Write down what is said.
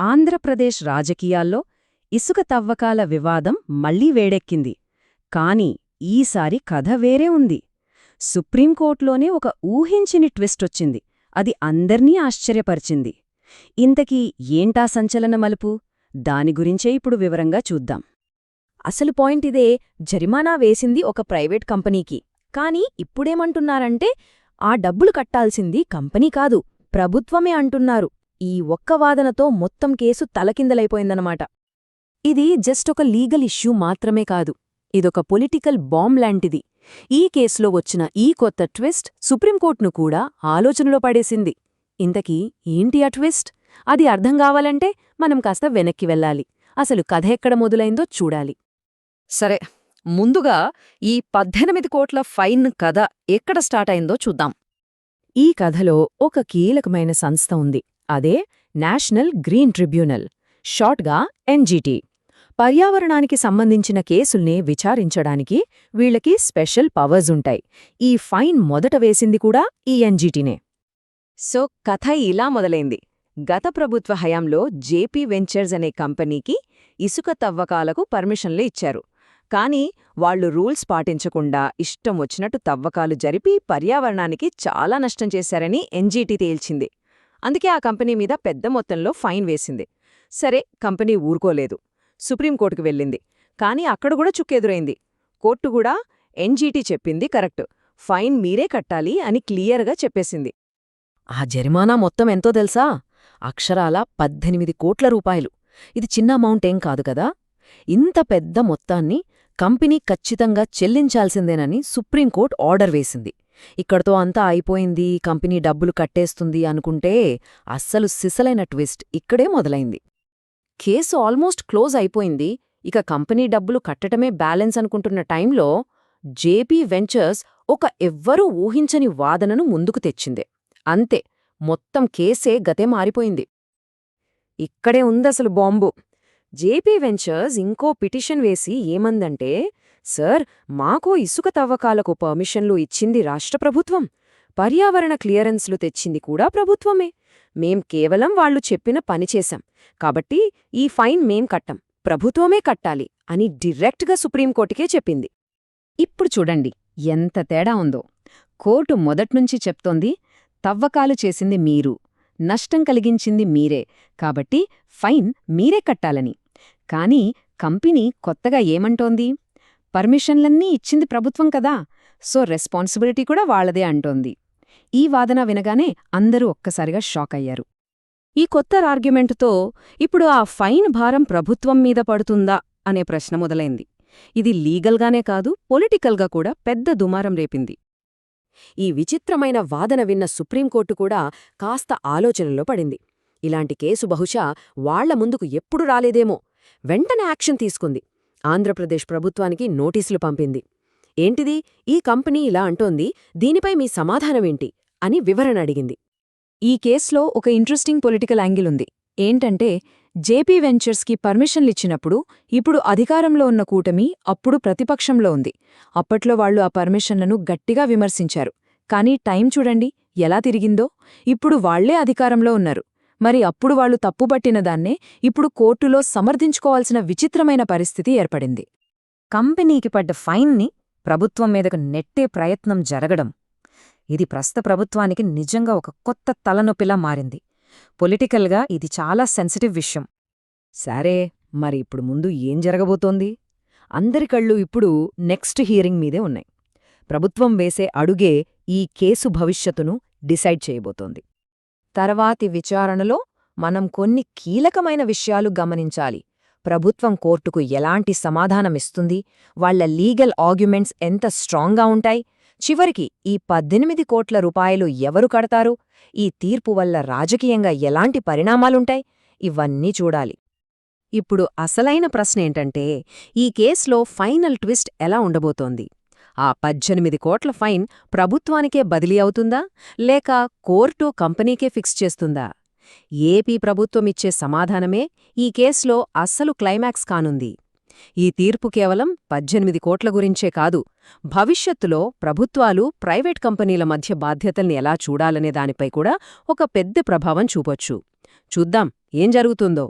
ఆంధ్రప్రదేశ్ రాజకీయాల్లో ఇసుక తవ్వకాల వివాదం మళ్ళీ వేడెక్కింది. కాని ఈసారి కథ వేరే ఉంది. సుప్రీంకోర్టులోనే ఒక ఊహించిని ట్విస్టొచ్చింది. అది అందర్నీ ఆశ్చర్యపరిచింది. ఇంతకీ ఏంటా సంచలన మలుపు? దాని గురించే ఇప్పుడు వివరంగా చూద్దాం. అసలు పాయింట్ ఇదే జరిమానా వేసింది ఒక ప్రైవేట్ కంపెనీకి. కానీ ఇప్పుడేమంటున్నారంటే ఆ డబ్బులు కట్టాల్సింది కంపెనీ కాదు ప్రభుత్వమే అంటున్నారు. ఈ ఒక్క వాదనతో మొత్తం కేసు తలకిందలైపోయిందనమాట ఇది జస్ట్ ఒక లీగల్ ఇష్యూ మాత్రమే కాదు ఇదొక పొలిటికల్ బాంబ్ లాంటిది. ఈ కేసులో వచ్చిన ఈ కొత్త ట్విస్ట్ సుప్రీంకోర్టును కూడా ఆలోచనలో పడేసింది. ఇంతకీ ఏంటి ఆ ట్విస్ట్? అది అర్థం కావాలంటే మనం కాస్త వెనక్కి వెళ్ళాలి. అసలు కథ ఎక్కడ మొదలైందో చూడాలి. సరే ముందుగా ఈ పద్దెనిమిది కోట్ల ఫైన్ కథ ఎక్కడ స్టార్ట్ అయిందో చూద్దాం. ఈ కథలో ఒక కీలకమైన సంస్థ ఉంది. అదే నేషనల్ గ్రీన్ ట్రిబ్యునల్ షార్ట్గా ఎన్జీటీ. పర్యావరణానికి సంబంధించిన కేసుల్ని విచారించడానికి వీళ్ళకి స్పెషల్ పవర్స్ ఉంటాయి. ఈ ఫైన్ మొదట వేసింది కూడా ఈ ఎన్జీటీనే. సో కథ ఇలా మొదలైంది. గత ప్రభుత్వ హయాంలో జేపీ వెంచర్స్ అనే కంపెనీకి ఇసుక తవ్వకాలకు పర్మిషన్లు ఇచ్చారు. కానీ వాళ్ళు రూల్స్ పాటించకుండా ఇష్టం వచ్చినట్టు తవ్వకాలు జరిపి పర్యావరణానికి చాలా నష్టం చేశారని ఎన్జీటీ తేల్చింది. అందుకే ఆ కంపెనీ మీద పెద్ద మొత్తంలో ఫైన్ వేసింది. సరే కంపెనీ ఊరుకోలేదు. సుప్రీంకోర్టుకు వెళ్ళింది. కానీ అక్కడ కూడా చుక్కెదురైంది కోర్టు కూడా ఎన్జీటీ చెప్పింది కరెక్ట్. ఫైన్ మీరే కట్టాలి అని క్లియర్గా చెప్పేసింది. ఆ జరిమానా మొత్తం ఎంతో తెలుసా? అక్షరాల పద్దెనిమిది కోట్ల రూపాయలు. ఇది చిన్న అమౌంట్ ఏం కాదు కదా? ఇంత పెద్ద మొత్తాన్ని కంపెనీ ఖచ్చితంగా చెల్లించాల్సిందేనని సుప్రీంకోర్టు ఆర్డర్ వేసింది. ఇక్కడతో అంతా అయిపోయింది కంపెనీ డబ్బులు కట్టేస్తుంది అనుకుంటే అస్సలు సిసలైన ట్విస్ట్ ఇక్కడే మొదలైంది. కేసు ఆల్మోస్ట్ క్లోజ్ అయిపోయింది. ఇక కంపెనీ డబ్బులు కట్టటమే బ్యాలెన్స్ అనుకుంటున్న టైంలో జేపీ వెంచర్స్ ఒక ఎవ్వరూ ఊహించని వాదనను ముందుకు తెచ్చిందే. అంతే మొత్తం కేసే గతే మారిపోయింది. ఇక్కడే ఉందసలు బాంబు. జేపీ వెంచర్స్ ఇంకో పిటిషన్ వేసి ఏమందంటే సర్ మాకో ఇసుక తవ్వకాలకు పర్మిషన్లు ఇచ్చింది రాష్ట్ర ప్రభుత్వం. పర్యావరణ క్లియరెన్స్లు తెచ్చింది కూడా ప్రభుత్వమే. మేం కేవలం వాళ్ళు చెప్పిన పని చేశాం. కాబట్టి ఈ ఫైన్ మేం కట్టం. ప్రభుత్వమే కట్టాలి అని డిరెక్ట్గా సుప్రీంకోర్టుకే చెప్పింది. ఇప్పుడు చూడండి ఎంత తేడా ఉందో. కోర్టు మొదట్నుంచి చెప్తోంది తవ్వకాలు చేసింది మీరు. నష్టం కలిగించింది మీరే. కాబట్టి ఫైన్ మీరే కట్టాలని. కానీ కంపెనీ కొత్తగా ఏమంటోంది? పర్మిషన్లన్నీ ఇచ్చింది ప్రభుత్వం కదా సో రెస్పాన్సిబిలిటీ కూడా వాళ్ళదే అంటోంది. ఈ వాదన వినగానే అందరూ ఒక్కసారిగా షాక్ అయ్యారు. ఈ కొత్త ఆర్గ్యుమెంటుతో ఇప్పుడు ఆ ఫైన్ భారం ప్రభుత్వం మీద పడుతుందా అనే ప్రశ్న మొదలైంది. ఇది లీగల్గానే కాదు పొలిటికల్గా కూడా పెద్ద దుమారం రేపింది. ఈ విచిత్రమైన వాదన విన్న సుప్రీంకోర్టు కూడా కాస్త ఆలోచనలో పడింది. ఇలాంటి కేసు బహుశా వాళ్ళ ముందుకు ఎప్పుడు రాలేదేమో. వెంటనే యాక్షన్ తీసుకుంది. ఆంధ్రప్రదేశ్ ప్రభుత్వానికి నోటీసులు పంపింది. ఏంటిది? ఈ కంపెనీ ఇలా అంటోంది దీనిపై మీ సమాధానమేంటి? అని వివరణ అడిగింది. ఈ కేసులో ఒక ఇంట్రెస్టింగ్ పొలిటికల్ యాంగిల్ ఉంది. ఏంటంటే జేపీ వెంచర్స్కి పర్మిషన్లిచ్చినప్పుడు ఇప్పుడు అధికారంలో ఉన్న కూటమి అప్పుడు ప్రతిపక్షంలో ఉంది. అప్పట్లో వాళ్ళు ఆ పర్మిషన్లను గట్టిగా విమర్శించారు. కానీ టైం చూడండి ఎలా తిరిగిందో. ఇప్పుడు వాళ్ళే అధికారంలో ఉన్నారు. మరి అప్పుడు వాళ్ళు తప్పుబట్టిన దాన్నే ఇప్పుడు కోర్టులో సమర్థించుకోవాల్సిన విచిత్రమైన పరిస్థితి ఏర్పడింది. కంపెనీకి పడ్డ ఫైన్ని ప్రభుత్వం మీదకు నెట్టే ప్రయత్నం జరగడం. ఇది ప్రస్తుత ప్రభుత్వానికి నిజంగా ఒక కొత్త తలనొప్పిలా మారింది. పొలిటికల్గా ఇది చాలా సెన్సిటివ్ విషయం. సరే మరి ఇప్పుడు ముందు ఏం జరగబోతోంది? అందరి కళ్ళు ఇప్పుడు నెక్స్ట్ హీరింగ్ మీదే ఉన్నాయి. ప్రభుత్వం వేసే అడుగే ఈ కేసు భవిష్యత్తును డిసైడ్ చేయబోతోంది. తర్వాతి విచారణలో మనం కొన్ని కీలకమైన విషయాలు గమనించాలి. ప్రభుత్వం కోర్టుకు ఎలాంటి సమాధానమిస్తుంది? వాళ్ళ లీగల్ ఆర్గ్యుమెంట్స్ ఎంత స్ట్రాంగ్గా ఉంటాయి? చివరికి ఈ పద్దెనిమిది కోట్ల రూపాయలు ఎవరు కడతారు? ఈ తీర్పు వల్ల రాజకీయంగా ఎలాంటి పరిణామాలుంటాయి? ఇవన్నీ చూడాలి. ఇప్పుడు అసలైన ప్రశ్నేంటంటే ఈ కేసులో ఫైనల్ ట్విస్ట్ ఎలా ఉండబోతోంది? ఆ పద్దెనిమిది కోట్ల ఫైన్ ప్రభుత్వానికే బదిలీ అవుతుందా? లేక కోర్టు కంపెనీకే ఫిక్స్ చేస్తుందా? ఏపీ ప్రభుత్వమిచ్చే సమాధానమే ఈ కేసులో అస్సలు క్లైమాక్స్ కానుంది. ఈ తీర్పు కేవలం పద్దెనిమిది కోట్ల గురించే కాదు భవిష్యత్తులో ప్రభుత్వాలు ప్రైవేట్ కంపెనీల మధ్య బాధ్యతల్ని ఎలా చూడాలనే దానిపై కూడా ఒక పెద్ద ప్రభావం చూపొచ్చు. చూద్దాం ఏం జరుగుతుందో.